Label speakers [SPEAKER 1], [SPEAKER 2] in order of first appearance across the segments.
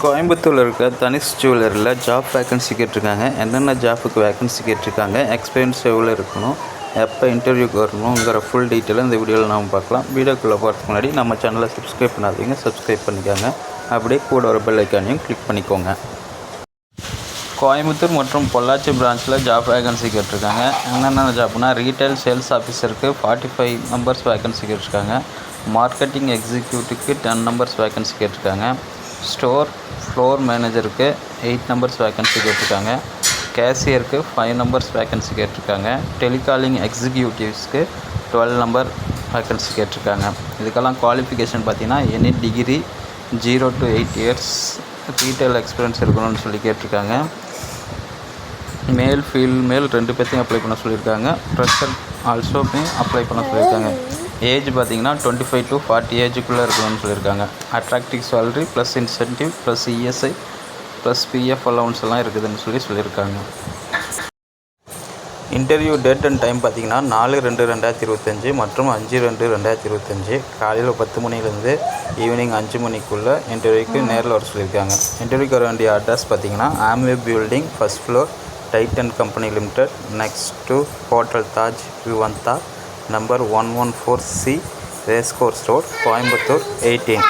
[SPEAKER 1] கோயம்புத்தூரில் இருக்க Tanishq ஜுவல்லரியில் job vacancy கேட்டிருக்காங்க. என்னென்ன ஜாப்புக்கு வேக்கன்சி கேட்டிருக்காங்க எக்ஸ்பீரியன்ஸ் எவ்வளோ இருக்கணும் எப்போ இன்டர்வியூக்கு வரணுங்கிற ஃபுல் டீட்டெயில் இந்த வீடியோவில் நாம் பார்க்கலாம். வீடியோக்குள்ளே போகிறதுக்கு முன்னாடி நம்ம சேனலை சப்ஸ்கிரைப் பண்ணாதீங்க சப்ஸ்கிரைப் பண்ணிக்கோங்க. அப்படியே கூட ஒரு பெல் ஐக்கானையும் கிளிக் பண்ணிக்கோங்க. கோயம்புத்தூர் மற்றும் பொள்ளாச்சி பிரான்ச்சில் ஜாப் வேகன்சி கேட்டிருக்காங்க. என்னென்ன ஜாப்னா ரீட்டைல் சேல்ஸ் ஆஃபீஸருக்கு ஃபார்ட்டி ஃபைவ் நம்பர்ஸ் வேகன்சி கேட்டிருக்காங்க. மார்க்கெட்டிங் எக்ஸிக்யூட்டிவ்க்கு டென் நம்பர்ஸ் வேகன்சி கேட்டிருக்காங்க. ஸ்டோர் ஃப்ளோர் மேனேஜருக்கு எயிட் நம்பர்ஸ் வேக்கன்சி கேட்டிருக்காங்க. கேஷியருக்கு ஃபைவ் நம்பர்ஸ் வேக்கன்சி கேட்டிருக்காங்க. டெலிகாலிங் எக்ஸிக்யூட்டிவ்ஸ்க்கு டுவெல் நம்பர் வேக்கன்சி கேட்டிருக்காங்க. இதுக்கெல்லாம் குவாலிஃபிகேஷன் பார்த்தீங்கன்னா any degree zero to eight years retail experience இருக்கணும்னு சொல்லி கேட்டிருக்காங்க. மேல் ஃபீல்மேல் ரெண்டு பேர்த்தையும் அப்ளை பண்ண சொல்லியிருக்காங்க. ப்ரெஷர் ஆல்சோமே அப்ளை பண்ண சொல்லியிருக்காங்க. ஏஜ் பார்த்தீங்கன்னா டுவெண்ட்டி ஃபைவ் டு ஃபார்ட்டி ஏஜுக்குள்ளே இருக்கணும்னு சொல்லியிருக்காங்க. Attractive salary plus incentive plus ESI plus PF allowance எல்லாம் இருக்குதுன்னு சொல்லி சொல்லியிருக்காங்க. இன்டர்வியூ டேட் அண்ட் டைம் பார்த்தீங்கன்னா நாலு ரெண்டு ரெண்டாயிரத்தி இருபத்தஞ்சி மற்றும் அஞ்சு ரெண்டு ரெண்டாயிரத்தி இருபத்தஞ்சி. காலையில் பத்து மணிலேருந்து ஈவினிங் அஞ்சு மணிக்குள்ளே இன்டர்வியூக்கு நேரில் வர சொல்லியிருக்காங்க. இன்டர்வியூக்கு வர வேண்டிய அட்ரஸ் பார்த்தீங்கன்னா Amway building first floor Titan company limited next to hotel Taj Vivanta number one one four C race course road Coimbatore eighteen.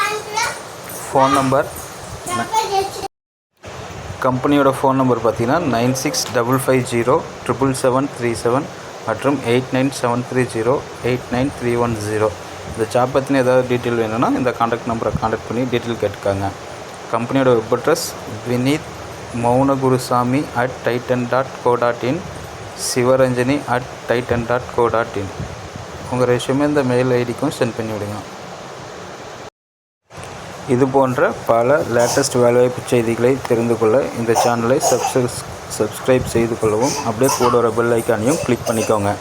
[SPEAKER 1] Phone number கம்பெனியோட ஃபோன் நம்பர் பார்த்தீங்கன்னா nine six double five zero triple seven three seven மற்றும் eight nine seven three zero eight nine three one zero இந்த job பற்றின ஏதாவது detail வேணும்னா இந்த contact நம்பரை contact பண்ணி டீட்டெயில் கேட்டுக்காங்க. கம்பெனியோட web address Vineeth Mounagurusamy at Titan dot co dot in Sivaranjani at Titan dot co dot in உங்கள் ரெஷ்யூமே இந்த மெயில் ஐடிக்கும் சென்ட் பண்ணி விடுங்க. இது போன்ற பல லேட்டஸ்ட் வேலைவாய்ப்பு செய்திகளை தெரிந்து கொள்ள இந்த சேனலை சப்ஸ்கிரைப் சப்ஸ்கிரைப் செய்து கொள்ளவும் அப்படியே கூட ஒரு பெல் ஐக்கானையும் கிளிக் பண்ணிக்கோங்க.